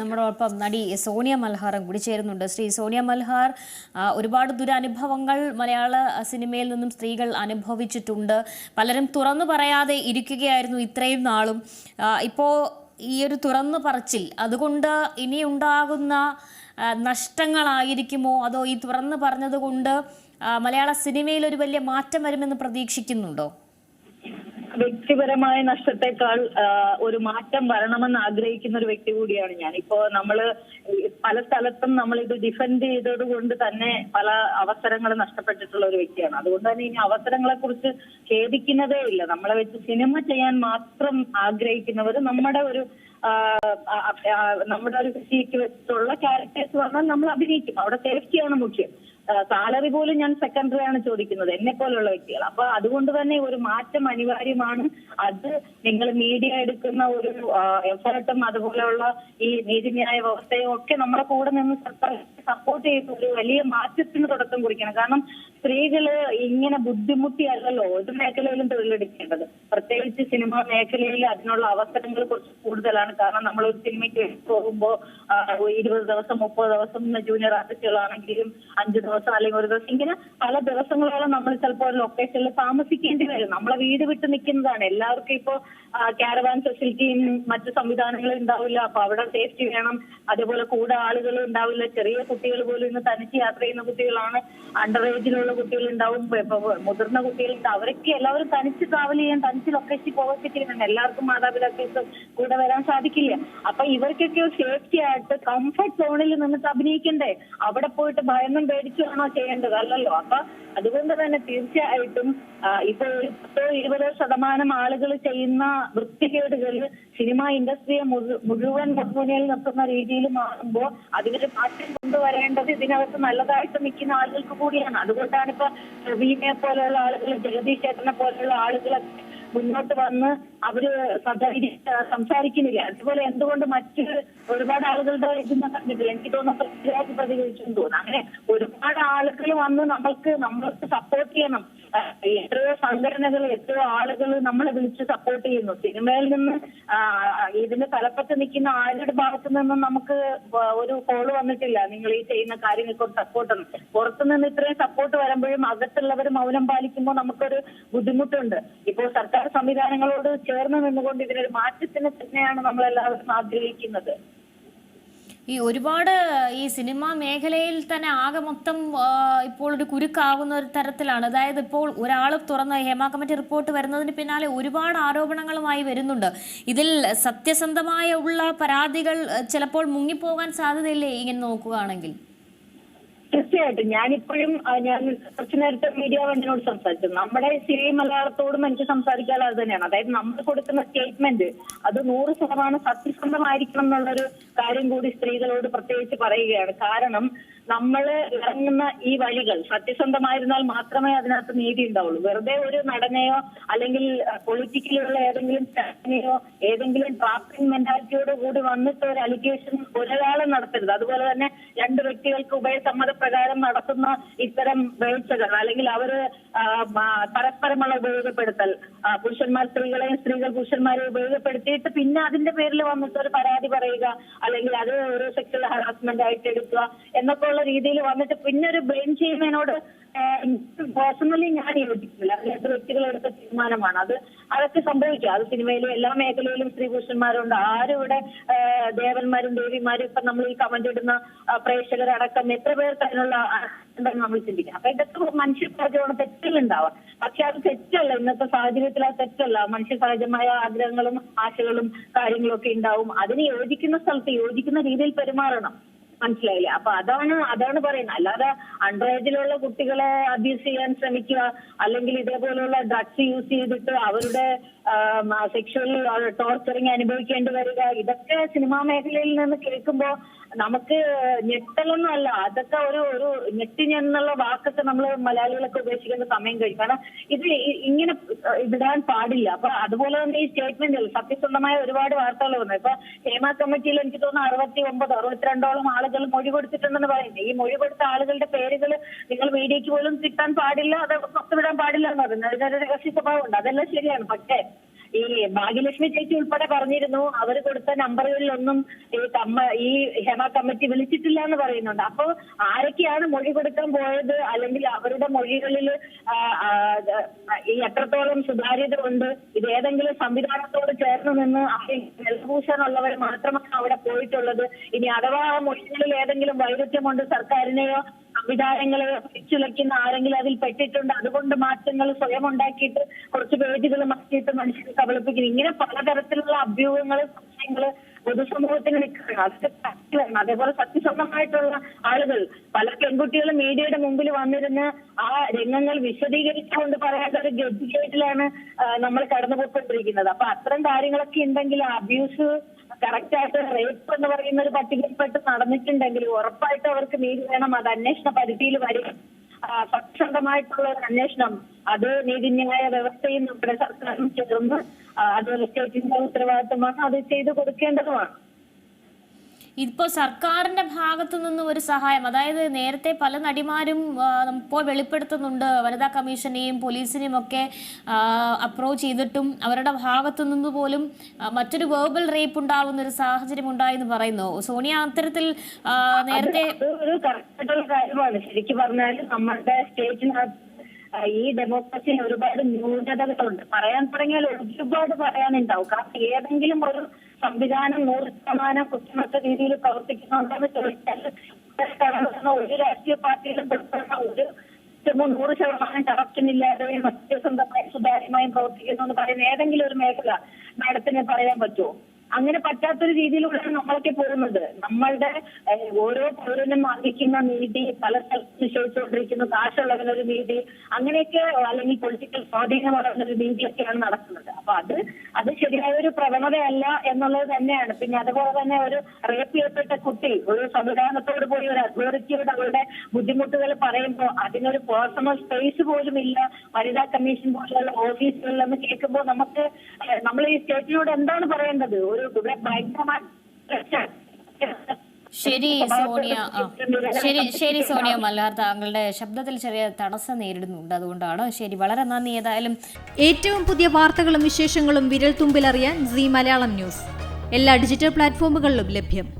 നമ്മളോടൊപ്പം നടി സോണിയ മൽഹാറും കൂടി ചേരുന്നുണ്ട് ശ്രീ സോണിയ മൽഹാർ ഒരുപാട് ദുരനുഭവങ്ങൾ മലയാള സിനിമയിൽ നിന്നും സ്ത്രീകൾ അനുഭവിച്ചിട്ടുണ്ട്. പലരും തുറന്നു പറയാതെ ഇരിക്കുകയായിരുന്നു ഇത്രയും നാളും. ഇപ്പോൾ ഇപ്പോ ഈ ഒരു തുറന്നു പറച്ചിൽ അതുകൊണ്ട് ഇനി ഉണ്ടാകുന്ന നഷ്ടങ്ങളായിരിക്കുമോ? അതോ ഈ തുറന്നു പറഞ്ഞതുകൊണ്ട് മലയാള സിനിമയിൽ ഒരു വലിയ മാറ്റം വരുമെന്ന് പ്രതീക്ഷിക്കുന്നുണ്ടോ? വ്യക്തിപരമായ നഷ്ടത്തെക്കാൾ ഒരു മാറ്റം വരണമെന്ന് ആഗ്രഹിക്കുന്ന ഒരു വ്യക്തി കൂടിയാണ് ഞാൻ. ഇപ്പോ നമ്മൾ പല സ്ഥലത്തും നമ്മൾ ഇത് ഡിഫെൻഡ് ചെയ്തത് കൊണ്ട് തന്നെ പല അവസരങ്ങൾ നഷ്ടപ്പെട്ടിട്ടുള്ള ഒരു വ്യക്തിയാണ്. അതുകൊണ്ട് തന്നെ ഇനി അവസരങ്ങളെ കുറിച്ച് ഖേദിക്കുന്നതേ ഇല്ല. നമ്മളെ വെച്ച് സിനിമ ചെയ്യാൻ മാത്രം ആഗ്രഹിക്കുന്നവർ നമ്മുടെ ഒരു നമ്മുടെ ഒരു ഫിസിക്ക് വെച്ചിട്ടുള്ള ക്യാരക്ടേഴ്സ് വന്നാൽ നമ്മൾ അഭിനയിക്കും. അവിടെ സേഫ്റ്റിയാണ് മുഖ്യം. സാലറി പോലും ഞാൻ സെക്കൻഡറി ആണ് ചോദിക്കുന്നത് എന്നെ പോലുള്ള വ്യക്തികൾ. അപ്പൊ അതുകൊണ്ട് തന്നെ ഒരു മാറ്റം അനിവാര്യമാണ്. അത് നിങ്ങൾ മീഡിയ എടുക്കുന്ന ഒരു എഫേർട്ടും അതുപോലെയുള്ള ഈ നീതിന്യായ വ്യവസ്ഥയും ഒക്കെ നമ്മുടെ കൂടെ നിന്ന് സർക്കാർ സപ്പോർട്ട് ചെയ്ത് ഒരു വലിയ മാറ്റത്തിന് തുടക്കം കുറിക്കണം. കാരണം സ്ത്രീകൾ ഇങ്ങനെ ബുദ്ധിമുട്ടിയല്ലല്ലോ ഒരു മേഖലയിലും തൊഴിലെടുക്കേണ്ടത്. പ്രത്യേകിച്ച് സിനിമാ മേഖലയിൽ അതിനുള്ള അവസരങ്ങൾ കുറച്ച് കൂടുതലാണ്. കാരണം നമ്മൾ ഒരു സിനിമയ്ക്ക് പോകുമ്പോൾ ഇരുപത് ദിവസം മുപ്പത് ദിവസം ജൂനിയർ ആർട്ടിസ്റ്റുകളാണെങ്കിലും അഞ്ച് ദിവസം അല്ലെങ്കിൽ ഒരു ദിവസം ഇങ്ങനെ പല ദിവസങ്ങളോളം നമ്മൾ ചിലപ്പോൾ ഒരു ലൊക്കേഷനിൽ താമസിക്കേണ്ടി വരും. നമ്മളെ വീട് വിട്ട് നിൽക്കുന്നതാണ്. എല്ലാവർക്കും ഇപ്പോ കാരവാൻ ഫെസിലിറ്റിയും മറ്റു സംവിധാനങ്ങളും ഉണ്ടാവില്ല. അപ്പൊ അവിടെ സേഫ്റ്റി വേണം. അതേപോലെ കൂടെ ആളുകൾ ഉണ്ടാവില്ല. ചെറിയ കുട്ടികൾ പോലും ഇന്ന് തനിച്ച് യാത്ര ചെയ്യുന്ന കുട്ടികളാണ് അണ്ടർ ഏജിലുള്ള ഉണ്ടാവും ഇപ്പൊ മുതിർന്ന കുട്ടികളുണ്ട് അവരൊക്കെ എല്ലാവരും തനിച്ച് ട്രാവൽ ചെയ്യാൻ തനിച്ച് ലൊക്കേഷൻ പോകാൻ ചെയ്യുന്നുണ്ട്. എല്ലാവർക്കും മാതാപിതാക്കൾക്ക് കൂടെ വരാൻ സാധിക്കില്ല. അപ്പൊ ഇവർക്കൊക്കെ സേഫ്റ്റി ആയിട്ട് കംഫർട്ട് സോണിൽ നിന്നിട്ട് അഭിനയിക്കണ്ടേ? അവിടെ പോയിട്ട് ഭയന്നും പേടിച്ചാണോ ചെയ്യേണ്ടത്? അല്ലല്ലോ. അപ്പൊ അതുകൊണ്ട് തന്നെ തീർച്ചയായിട്ടും ഇപ്പൊ പത്തോ ഇരുപതോ ശതമാനം ആളുകൾ ചെയ്യുന്ന വൃത്തികേടുകൾ സിനിമ ഇൻഡസ്ട്രിയെ മുഴുവൻ മുൻമുനയിൽ നിർത്തുന്ന രീതിയിൽ മാറുമ്പോൾ അതിനൊരു മാറ്റം കൊണ്ടുവരേണ്ടത് ഇതിനകത്ത് നല്ലതായിട്ട് നിൽക്കുന്ന ആളുകൾക്ക് കൂടിയാണ്. അതുകൊണ്ടാണ് ഇപ്പൊ പ്രവീണെ പോലെയുള്ള ആളുകൾ ജഗദീഷ് ചേട്ടനെ പോലെയുള്ള ആളുകളൊക്കെ മുന്നോട്ട് വന്ന് അവർ സംസാരിക്കുന്നില്ല. അതുപോലെ എന്തുകൊണ്ട് മറ്റു ഒരുപാട് ആളുകളുടെ ഇതെന്ന് കണ്ടിട്ടില്ല എനിക്ക് തോന്നുന്നു പൃഥ്വിരാജ് പ്രതികരിച്ചെന്ന് തോന്നുന്നു. അങ്ങനെ ഒരുപാട് ആളുകൾ വന്ന് നമ്മൾക്ക് നമ്മൾക്ക് സപ്പോർട്ട് ചെയ്യണം. എത്രയോ സംഘടനകൾ എത്രയോ ആളുകൾ നമ്മളെ വിളിച്ച് സപ്പോർട്ട് ചെയ്യുന്നു. സിനിമയിൽ നിന്ന് ഇതിന് തലപ്പത്ത് നിൽക്കുന്ന ആരുടെ ഭാഗത്ത് നിന്നും നമുക്ക് ഒരു കോൾ വന്നിട്ടില്ല. നിങ്ങൾ ഈ ചെയ്യുന്ന കാര്യങ്ങൾക്ക് ഒരു പുറത്തു നിന്ന് ഇത്രയും സപ്പോർട്ട് വരുമ്പോഴും അകത്തുള്ളവർ മൗനം പാലിക്കുമ്പോൾ നമുക്കൊരു ബുദ്ധിമുട്ടുണ്ട്. ഇപ്പോൾ സർക്കാർ സംവിധാനങ്ങളോട് ചേർന്ന് നിന്നുകൊണ്ട് ഇതിനൊരു മാറ്റത്തിന് തന്നെയാണ് നമ്മളെല്ലാവരും ആഗ്രഹിക്കുന്നത്. ഈ ഒരുപാട് ഈ സിനിമാ മേഖലയിൽ തന്നെ ആകെ മൊത്തം ഇപ്പോൾ ഒരു കുരുക്കാവുന്ന ഒരു തരത്തിലാണ്. അതായത് ഇപ്പോൾ ഒരാൾ തുറന്ന ഹേമ കമ്മിറ്റി റിപ്പോർട്ട് വരുന്നതിന് പിന്നാലെ ഒരുപാട് ആരോപണങ്ങളുമായി വരുന്നുണ്ട്. ഇതിൽ സത്യസന്ധമായ ഉള്ള പരാതികൾ ചിലപ്പോൾ മുങ്ങിപ്പോകാൻ സാധ്യതയില്ലേ? ഇങ്ങനെ നോക്കുകയാണെങ്കിൽ. തീർച്ചയായിട്ടും. ഞാനിപ്പോഴും ഞാൻ കുറച്ചു നേരത്തെ മീഡിയ വണ്ടിനോട് സംസാരിച്ചു. നമ്മുടെ സിറി മലയാളത്തോടും എനിക്ക് സംസാരിക്കാൻ അത് തന്നെയാണ്. അതായത് നമ്മൾ കൊടുക്കുന്ന സ്റ്റേറ്റ്മെന്റ് അത് നൂറ് ശതമാനം സത്യസന്ധമായിരിക്കണം എന്നുള്ളൊരു കാര്യം കൂടി സ്ത്രീകളോട് പ്രത്യേകിച്ച് പറയുകയാണ്. കാരണം നമ്മൾ ഇറങ്ങുന്ന ഈ വഴികൾ സത്യസന്ധമായിരുന്നാൽ മാത്രമേ അതിനകത്ത് നീതി ഉണ്ടാവുള്ളൂ. വെറുതെ ഒരു നടനെയോ അല്ലെങ്കിൽ പൊളിറ്റിക്കലുള്ള ഏതെങ്കിലും സ്റ്റാഫിനെയോ ഏതെങ്കിലും ഡ്രാഫ്റ്റിംഗ് മെന്റാലിറ്റിയോട് കൂടി വന്നിട്ട് ഒരു അലിഗേഷൻ ഒരാളെ നടത്തരുത്. അതുപോലെ തന്നെ രണ്ട് വ്യക്തികൾക്ക് ഉഭയസമ്മതപ്രകാരം നടത്തുന്ന ഇത്തരം വീഴ്ചകൾ അല്ലെങ്കിൽ അവർ പരസ്പരമുള്ള ഉപയോഗപ്പെടുത്തൽ പുരുഷന്മാർ സ്ത്രീകളെയും സ്ത്രീകൾ പുരുഷന്മാരെ ഉപയോഗപ്പെടുത്തിയിട്ട് പിന്നെ അതിന്റെ പേരിൽ വന്നിട്ട് ഒരു പരാതി പറയുക അല്ലെങ്കിൽ അത് ഒരു സെക്ഷൽ ഹറാസ്മെന്റ് ആയിട്ട് എടുക്കുക എന്നൊക്കെ ഉള്ള രീതിയിൽ വന്നിട്ട് പിന്നെ ഒരു ബ്ലെയിം ചെയ്യുന്നതിനോട് പേഴ്സണലി ഞാൻ യോജിക്കുന്നില്ല. അത് രണ്ട് വ്യക്തികളെടുത്ത തീരുമാനമാണ്. അത് അതൊക്കെ സംഭവിക്കുക അത് സിനിമയിലും എല്ലാ മേഖലയിലും സ്ത്രീ പുരുഷന്മാരുണ്ട് ആരും ഇവിടെ ആ, ദേവന്മാരും ദേവിമാരും ഇപ്പൊ നമ്മൾ ഈ കമന്റ് ഇടുന്ന പ്രേക്ഷകരടക്കം എത്ര പേർക്ക് അതിനുള്ള നമ്മൾ ചിന്തിക്കാം അപ്പൊ ഇതൊക്കെ മനുഷ്യ സഹജമാണ് തെറ്റുകളുണ്ടാവാം പക്ഷെ അത് തെറ്റല്ല. ഇന്നത്തെ സാഹചര്യത്തിൽ അത് തെറ്റല്ല. മനുഷ്യ സഹജമായ ആഗ്രഹങ്ങളും ആശകളും കാര്യങ്ങളും ഒക്കെ ഉണ്ടാവും. അതിന് യോജിക്കുന്ന സ്ഥലത്ത് യോജിക്കുന്ന രീതിയിൽ പെരുമാറണം. മനസ്സിലായില്ലേ? അപ്പൊ അതാണ് അതാണ് പറയുന്നത്. അല്ലാതെ അണ്ടർ ഏജിലുള്ള കുട്ടികളെ അബ്യൂസ് ചെയ്യാൻ ശ്രമിക്കുക അല്ലെങ്കിൽ ഇതേപോലെയുള്ള ഡ്രഗ്സ് യൂസ് ചെയ്തിട്ട് അവരുടെ സെക്ഷുവൽ ടോർച്ചറിങ് അനുഭവിക്കേണ്ടി വരിക ഇതൊക്കെ സിനിമാ മേഖലയിൽ നിന്ന് കേൾക്കുമ്പോൾ നമുക്ക് ഞെട്ടലൊന്നും അല്ല അതൊക്കെ ഒരു ഒരു ഞെട്ടിന് എന്നുള്ള വാക്കൊക്കെ നമ്മൾ മലയാളികളൊക്കെ ഉപേക്ഷിക്കുന്ന സമയം കഴിയും. കാരണം ഇത് ഇങ്ങനെ വിടാൻ പാടില്ല. അപ്പൊ അതുപോലെ തന്നെ ഈ സ്റ്റേറ്റ്മെന്റിൽ സത്യസന്ധമായ ഒരുപാട് വാർത്തകൾ വന്നു. ഇപ്പൊ ഹേമ കമ്മിറ്റിയിൽ എനിക്ക് തോന്നുന്നു അറുപത്തി ഒമ്പത് അറുപത്തിരണ്ടോളം ആളുകൾ മൊഴി കൊടുത്തിട്ടുണ്ടെന്ന് പറയുന്നത് ഈ മൊഴി കൊടുത്ത ആളുകളുടെ പേരുകൾ നിങ്ങൾ മീഡിയക്ക് പോലും കിട്ടാൻ പാടില്ല അത് പുറത്തുവിടാൻ പാടില്ല എന്ന് പറയുന്നത് അതിനൊരു രഹസ്യ സ്വഭാവമുണ്ട്. അതെല്ലാം ശരിയാണ്. പക്ഷേ ഈ ഭാഗ്യലക്ഷ്മി ചേച്ചി ഉൾപ്പെടെ പറഞ്ഞിരുന്നു. അവർ കൊടുത്ത നമ്പറുകളിലൊന്നും ഈ കമ്മ ഈ ഹെമ കമ്മിറ്റി വിളിച്ചിട്ടില്ല എന്ന് പറയുന്നുണ്ട്. അപ്പോ ആരൊക്കെയാണ് മൊഴി കൊടുക്കാൻ പോയത്? അല്ലെങ്കിൽ അവരുടെ മൊഴികളിൽ ഈ എത്രത്തോളം സുതാര്യത ഉണ്ട് ഇത് ഏതെങ്കിലും സംവിധാനത്തോട് ചേർന്ന് നിന്ന് നെൽഭൂഷണുള്ളവർ മാത്രമാണ് അവിടെ പോയിട്ടുള്ളത്. ഇനി അഥവാ ആ മൊഴികളിൽ ഏതെങ്കിലും വൈരുദ്ധ്യമുണ്ട് സർക്കാരിനെയോ സംവിധാനങ്ങളെ പിടിച്ചുലയ്ക്കുന്ന ആരെങ്കിലും അതിൽ പെട്ടിട്ടുണ്ട്. അതുകൊണ്ട് മാറ്റങ്ങൾ സ്വയം ഉണ്ടാക്കിയിട്ട് കുറച്ച് പേജുകൾ മാറ്റിയിട്ട് മനുഷ്യരെ കബളിപ്പിക്കുന്നു. ഇങ്ങനെ പലതരത്തിലുള്ള അഭ്യൂഹങ്ങൾ സംശയങ്ങൾ പൊതുസമൂഹത്തിന് നിൽക്കുകയാണ്. അതൊക്കെ സത്യമാണ്. അതേപോലെ സത്യസന്ധമായിട്ടുള്ള ആളുകൾ പല പെൺകുട്ടികളും മീഡിയയുടെ മുമ്പിൽ വന്നിരുന്ന് ആ രംഗങ്ങൾ വിശദീകരിച്ചുകൊണ്ട് പറയാത്ത ഒരു ഗതികേട്ടിലാണ് നമ്മൾ കടന്നുപോയിക്കൊണ്ടിരിക്കുന്നത്. അപ്പൊ അത്തരം കാര്യങ്ങളൊക്കെ ഉണ്ടെങ്കിൽ അബ്യൂസ് കറക്റ്റ് ആയിട്ട് റേപ്പ് എന്ന് പറയുന്ന ഒരു പട്ടികയിൽപ്പെട്ട് നടന്നിട്ടുണ്ടെങ്കിൽ ഉറപ്പായിട്ട് അവർക്ക് നീതി വേണം. അത് അന്വേഷണ പരിധിയിൽ വരും. സത്യസന്ധമായിട്ടുള്ള ഒരു അന്വേഷണം. അത് നീതിന്യായ വ്യവസ്ഥയും നമ്മുടെ സർക്കാരും ചേർന്ന് അത് സ്റ്റേറ്റിന്റെ ഉത്തരവാദിത്തമാണ്. അത് ചെയ്തു കൊടുക്കേണ്ടതുമാണ്. ഇപ്പോൾ സർക്കാരിന്റെ ഭാഗത്തു നിന്നും ഒരു സഹായം അതായത് നേരത്തെ പല നടിമാരും ഇപ്പോൾ വെളിപ്പെടുത്തുന്നുണ്ട്. വനിതാ കമ്മീഷനെയും പോലീസിനെയും ഒക്കെ അപ്രോച്ച് ചെയ്തിട്ടും അവരുടെ ഭാഗത്തു നിന്ന് പോലും മറ്റൊരു വേർബൽ റേപ്പ് ഉണ്ടാവുന്ന ഒരു സാഹചര്യം ഉണ്ടായെന്ന് പറയുന്നു. സോണിയ അത്തരത്തിൽ നേരത്തെ പറഞ്ഞാൽ നമ്മുടെ ഈ ഡെമോക്രസിന് ഒരുപാട് ന്യൂനതകളുണ്ട്. പറയാൻ തുടങ്ങിയാൽ ഒരുപാട് പറയാനുണ്ടാവും. കാരണം ഏതെങ്കിലും ഒരു സംവിധാനം നൂറ് ശതമാനം കുറ്റമറ്റ രീതിയിൽ പ്രവർത്തിക്കുന്നുണ്ടെന്ന് ചോദിച്ചാൽ ഒരു രാഷ്ട്രീയ പാർട്ടിയിലും പെടുത്തുന്ന ഒരു നൂറ് ശതമാനം കറപ്ഷൻ ഇല്ലാതെയും സുതാര്യമായും പ്രവർത്തിക്കുന്നു എന്ന് പറയുന്ന ഏതെങ്കിലും ഒരു മേഖല മാഡത്തിന് പറയാൻ പറ്റുമോ? അങ്ങനെ പറ്റാത്തൊരു രീതിയിലൂടെയാണ് നമ്മളൊക്കെ പോകുന്നത്. നമ്മളുടെ ഓരോ പൗരനും അർഹിക്കുന്ന നീതി പല സ്ഥലത്ത് നിശ്ചയിച്ചുകൊണ്ടിരിക്കുന്നു കാശുള്ളവനൊരു നീതി അങ്ങനെയൊക്കെ അല്ലെങ്കിൽ പൊളിറ്റിക്കൽ സ്വാധീനം വളർന്നൊരു നീതിയൊക്കെയാണ് നടക്കുന്നത്. അപ്പൊ അത് അത് ശരിയായ ഒരു പ്രവണതയല്ല എന്നുള്ളത് തന്നെയാണ്. പിന്നെ അതുപോലെ തന്നെ ഒരു റേപ്പ് ചെയ്യപ്പെട്ട കുട്ടി ഒരു സംവിധാനത്തോട് പോയി ഒരു അതോറിറ്റിയോട് അവരുടെ ബുദ്ധിമുട്ടുകൾ പറയുമ്പോൾ അതിനൊരു പേഴ്സണൽ സ്പേസ് പോലും ഇല്ല. വനിതാ കമ്മീഷൻ പോലുള്ള ഓഫീസുകളിലെന്ന് കേൾക്കുമ്പോൾ നമുക്ക് നമ്മൾ ഈ സ്റ്റേറ്റിനോട് എന്താണ് പറയേണ്ടത്? ഒരു ശരി സോണിയ. ശരി ശരി സോണിയ മല്ലാർ. താങ്കളുടെ ശബ്ദത്തിൽ ചെറിയ തടസ്സം നേരിടുന്നുണ്ട്. അതുകൊണ്ടാണ് ശരി വളരെ നന്ദി ഏതായാലും. ഏറ്റവും പുതിയ വാർത്തകളും വിശേഷങ്ങളും വിരൽ തുമ്പിലറിയാൻ സി മലയാളം ന്യൂസ്. എല്ലാ ഡിജിറ്റൽ പ്ലാറ്റ്ഫോമുകളിലും ലഭ്യം.